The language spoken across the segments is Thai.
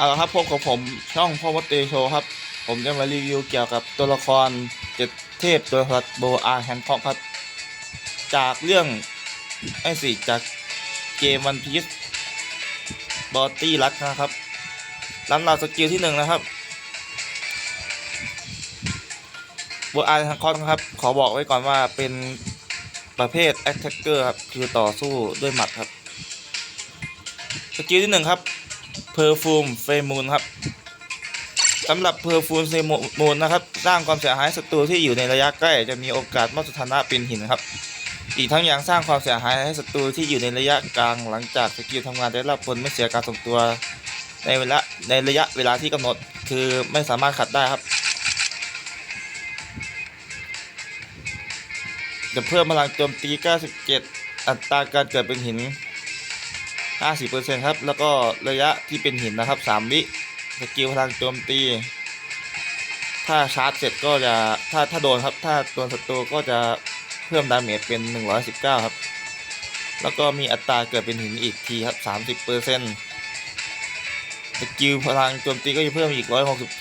เอาละครับพบกับผมช่องพ่อวัดเตโชครับ ผมจะมารีวิวเกี่ยวกับตัวละครเจ็ดเทพตัวละครโบอาแฮนคอกครับ จากเรื่องไอ้สิจากเกมวันพีซบอตี้รักนะครับลำดับสกิลที่หนึ่งนะครับโบอาแฮนคอกครับ ขอบอกไว้ก่อนว่าเป็นประเภทแอคแทกเกอร์ครับ คือต่อสู้ด้วยหมัดครับ สกิลที่หนึ่งครับ เพอร์ฟูมเฟมูนครับสำหรับเพอร์ฟูมเฟมูนนะครับ สร้างความเสียหายศัตรูที่อยู่ในระยะใกล้ จะมีโอกาสมอบสถานะเป็นหินครับ อีกทั้งยังสร้างความเสียหายให้ศัตรูที่อยู่ในระยะกลางหลังจากสกิลทำงานได้รับผลไม่เสียการทรงตัวในเวลาในระยะเวลาที่กำหนดคือไม่สามารถขัดได้ครับ จะเพิ่มพลังโจมตี 97 อัตราการเกิดเป็นหิน 50%ครับ แล้วก็ระยะที่เป็นหินนะครับ 3 วิสกิลพลังโจมตี ถ้าชาร์จเสร็จก็จะถ้าถ้าโดนครับ ถ้าโดนศัตรูก็จะเพิ่มดาเมจเป็น 119 ครับ แล้วก็มีอัตราเกิดเป็นหินอีกทีครับ 30%สกิลพลังโจมตีก็จะเพิ่มอีก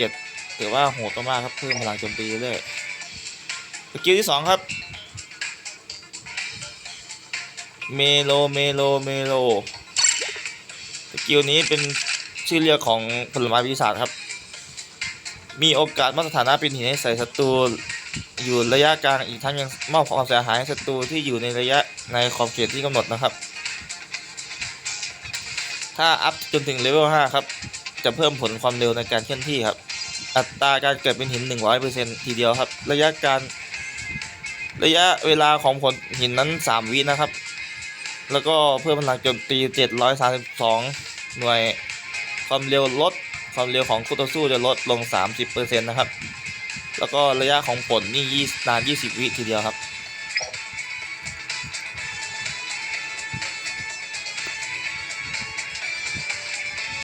167ถือว่าโหดมากครับ เพิ่มพลังโจมตีเรื่อยสกิลที่ 2 ครับเมโล เมโล เมโล สกิลนี้เป็นชื่อเรียกของผลไม้วิศาครับ มีโอกาสมอบสถานะเป็นหินให้ใส่ศัตรูอยู่ระยะกลางอีกทั้งยังมอบความเสียหายให้ศัตรูที่อยู่ในระยะในขอบเขตที่กำหนดนะครับ ถ้าอัพจนถึงเลเวล5ครับ จะเพิ่มผลความเร็วในการเคลื่อนที่ครับ อัตราการเกิดเป็นหิน 100%ทีเดียวครับ ระยะการระยะเวลาของผลหินนั้น 3 วินะครับ แล้วก็เพิ่มพลังโจมตี 732 หน่วย ความเร็วลด ความเร็วของคู่ต่อสู้จะลดลง 30%นะครับ แล้วก็ระยะของผลนี่20นาน 20 วิทีเดียวครับ